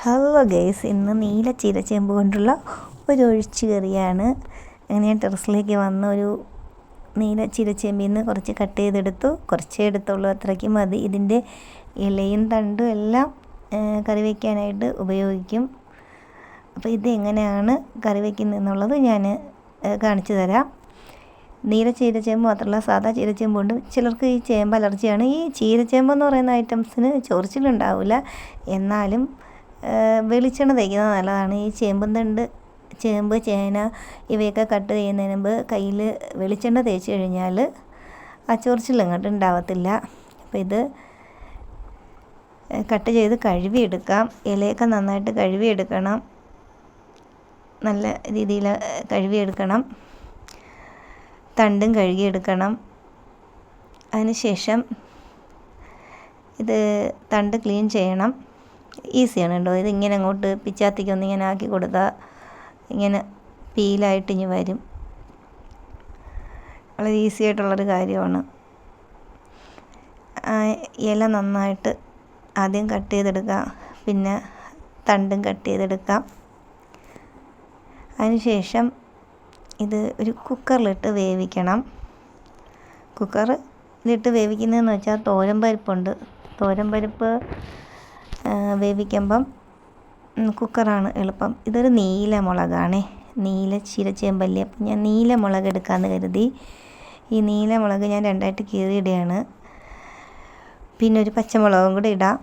Hello guys ഇന്ന് നീല ചീരച്ചേമ്പ് കൊണ്ടുള്ള ഒരു ഒഴിച്ചു കറിയാണ്. അങ്ങനെ ടെറസിലേക്ക് വന്ന ഒരു നീല ചീരച്ചേമ്പിൽ നിന്ന് കുറച്ച് കട്ട് ചെയ്തെടുത്തു. കുറച്ചേ എടുത്തുള്ളൂ അത്രയ്ക്ക് മതി. ഇതിന്റെ ഇലയും തണ്ടും എല്ലാം കറി വയ്ക്കാനായിട്ട് ഉപയോഗിക്കും. അപ്പോൾ ഇത് എങ്ങനെയാണ് കറി വയ്ക്കുന്നതെന്നുള്ളത് ഞാൻ കാണിച്ചു തരാം. നീല ചീരച്ചേമ്പ് മാത്രമല്ല സാധാ ചീരച്ചേമ്പുണ്ട് ചിലർക്ക് ഈ ചേമ്പ് അലർജിയാണ്. ഈ ചീരച്ചേമ്പ് എന്ന് പറയുന്ന ഐറ്റംസിന് ചൊറിച്ചിലുണ്ടാവില്ല. എന്നാലും വെളിച്ചെണ്ണ തേക്കുന്നത് നല്ലതാണ്. ഈ ചേമ്പും തണ്ട് ചേമ്പ് ചേന ഇവയൊക്കെ കട്ട് ചെയ്യുന്നതിന് മുമ്പ് കയ്യിൽ വെളിച്ചെണ്ണ തേച്ച് കഴിഞ്ഞാൽ ആ ചൊറിച്ചിൽ ഉണ്ടാവത്തില്ല. അപ്പോൾ ഇത് കട്ട് ചെയ്ത് കഴുകിയെടുക്കാം. ഇലയൊക്കെ നന്നായിട്ട് കഴുകിയെടുക്കണം. നല്ല രീതിയിൽ കഴുകിയെടുക്കണം. തണ്ടും കഴുകിയെടുക്കണം. അതിനുശേഷം ഇത് തണ്ട് ക്ലീൻ ചെയ്യണം. ഈസിയാണ് കേട്ടോ ഇങ്ങനെ അങ്ങോട്ട് പിച്ചാത്തിക്ക് ഒന്ന് ഇങ്ങനെ ആക്കി കൊടുത്താൽ ഇങ്ങനെ പീലായിട്ട് ഇനി വരും. വളരെ ഈസി ആയിട്ടുള്ളൊരു കാര്യമാണ് ഇല നന്നായിട്ട് ആദ്യം കട്ട് ചെയ്തെടുക്കാം. പിന്നെ തണ്ടും കട്ട് ചെയ്തെടുക്കാം. അതിനുശേഷം ഇത് ഒരു കുക്കറിലിട്ട് വേവിക്കണം. കുക്കറിലിട്ട് വേവിക്കുന്നതെന്ന് വെച്ചാൽ തോരൻ പരിപ്പുണ്ട്. തോരൻ പരിപ്പ് വേവിക്കുമ്പം കുക്കറാണ് എളുപ്പം. ഇതൊരു നീല മുളകാണേ. നീല ചീരച്ചേമ്പല്ലി അപ്പം ഞാൻ നീല മുളക് എടുക്കാമെന്ന് കരുതി. ഈ നീല മുളക് ഞാൻ രണ്ടായിട്ട് കീറിയിടുകയാണ്. പിന്നെ ഒരു പച്ചമുളകും കൂടെ ഇടാം.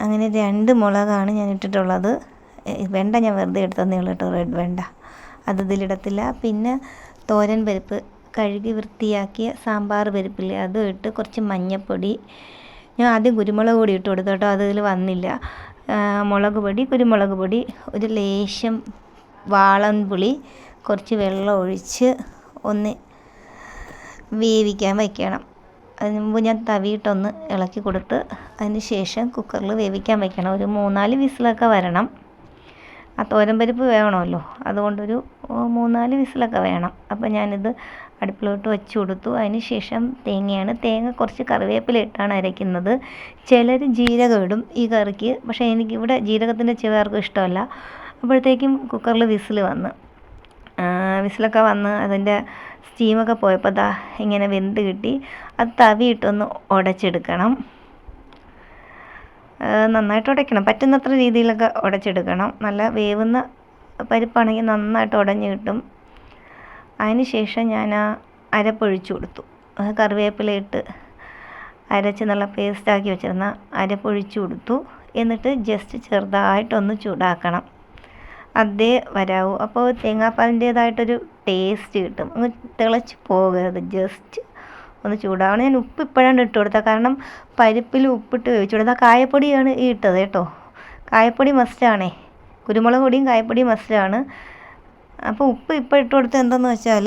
അങ്ങനെ രണ്ട് മുളകാണ് ഞാൻ ഇട്ടിട്ടുള്ളത്. വെണ്ട ഞാൻ വെറുതെ എടുത്തതന്നേ ഉള്ളൂ കേട്ടോ റെഡ് വെണ്ട. അത് ഇതിലിടത്തില്ല. പിന്നെ തോരൻ പരിപ്പ് കഴുകി വൃത്തിയാക്കിയ സാമ്പാർ പരിപ്പില്ലേ അതും ഇട്ട് കുറച്ച് മഞ്ഞൾപ്പൊടി ഞാൻ ആദ്യം കുരുമുളക് പൊടി ഇട്ട് കൊടുത്തു കേട്ടോ അതിൽ വന്നില്ല. മുളക് പൊടി കുരുമുളക് പൊടി ഒരു ലേശം വാളൻ പുളി കുറച്ച് വെള്ളം ഒഴിച്ച് ഒന്ന് വേവിക്കാൻ വയ്ക്കണം അതിന് മുമ്പ് ഞാൻ തവിയിട്ടൊന്ന് ഇളക്കി കൊടുത്ത് അതിന് ശേഷം കുക്കറിൽ വേവിക്കാൻ വയ്ക്കണം ഒരു മൂന്നാൽ വിസിലൊക്കെ വരണം. ആ തോരൻ പരിപ്പ് വേണമല്ലോ. അതുകൊണ്ടൊരു മൂന്നാൽ വിസിലൊക്കെ വേണം. അപ്പോൾ ഞാനിത് അടുപ്പിലോട്ട് വെച്ച് കൊടുത്തു. അതിന് ശേഷം തേങ്ങയാണ്. തേങ്ങ കുറച്ച് കറിവേപ്പില ഇട്ടാണ് അരയ്ക്കുന്നത്. ചിലർ ജീരകം ഇടും ഈ കറിക്ക്. പക്ഷേ എനിക്കിവിടെ ജീരകത്തിന്റെ ചിവർക്കും ഇഷ്ടമല്ല. അപ്പോഴത്തേക്കും കുക്കറിൽ വിസിൽ വന്ന്. വിസിലൊക്കെ വന്ന് അതിന്റെ സ്റ്റീമൊക്കെ പോയപ്പോൾ ദാ ഇങ്ങനെ വെന്ത് കിട്ടി. അത് തവിയിട്ടൊന്ന് ഉടച്ചെടുക്കണം. നന്നായിട്ട് ഉടയ്ക്കണം. പറ്റുന്നത്ര രീതിയിലൊക്കെ ഉടച്ചെടുക്കണം. നല്ല വേവുന്ന പരിപ്പാണെങ്കിൽ നന്നായിട്ട് ഉടഞ്ഞ് കിട്ടും. അതിന് ശേഷം ഞാൻ ആ അരപ്പൊഴിച്ചു കൊടുത്തു. കറിവേപ്പില ഇട്ട് അരച്ച് നല്ല പേസ്റ്റാക്കി വെച്ചിരുന്ന അരപ്പൊഴിച്ചു കൊടുത്തു. എന്നിട്ട് ജസ്റ്റ് ചെറുതായിട്ടൊന്ന് ചൂടാക്കണം. അതേ വരാവൂ. അപ്പോൾ തേങ്ങാപ്പാലിന്റേതായിട്ടൊരു ടേസ്റ്റ് കിട്ടും. അങ്ങ് തിളച്ച് പോകരുത്. ജസ്റ്റ് ഒന്ന് ചൂടാവണം. ഞാൻ ഉപ്പ് ഇപ്പോഴാണ് ഇട്ട് കൊടുത്തത്. കാരണം പരിപ്പിൽ ഉപ്പിട്ട് വേവിച്ചു കൊടുത്താൽ കായപ്പൊടിയാണ് ഈ ഇട്ടത് കേട്ടോ. കായപ്പൊടി മസ്റ്റാണേ കുരുമുളക് പൊടിയും കായപ്പൊടിയും മസ്റ്റാണ് അപ്പോൾ ഉപ്പ് ഇപ്പോൾ ഇട്ട് കൊടുത്ത് എന്താണെന്ന് വെച്ചാൽ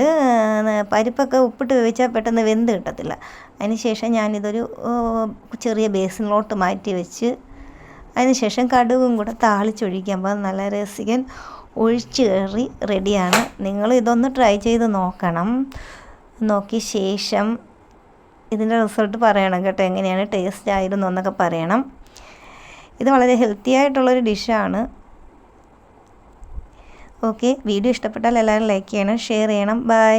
പരിപ്പൊക്കെ ഉപ്പിട്ട് വേവിച്ചാൽ പെട്ടെന്ന് വെന്ത് കിട്ടത്തില്ല. അതിന് ശേഷം ഞാനിതൊരു ചെറിയ ബേസിനിലോട്ട് മാറ്റി വെച്ച് അതിന് ശേഷം കടുകും കൂടെ താളിച്ചൊഴിക്കുമ്പോൾ നല്ല രസികൻ ഒഴിച്ച് കയറി റെഡിയാണ് നിങ്ങൾ ഇതൊന്ന് ട്രൈ ചെയ്ത് നോക്കണം. നോക്കിയ ശേഷം ഇതിന്റെ റിസൾട്ട് പറയണം കേട്ടോ എങ്ങനെയാണ് ടേസ്റ്റ് ആയിരുന്നു എന്നൊക്കെ പറയണം. ഇത് വളരെ ഹെൽത്തി ആയിട്ടുള്ളൊരു ഡിഷാണ് ഓക്കെ വീഡിയോ ഇഷ്ടപ്പെട്ടാൽ എല്ലാവരും ലൈക്ക് ചെയ്യണം ഷെയർ ചെയ്യണം. ബൈ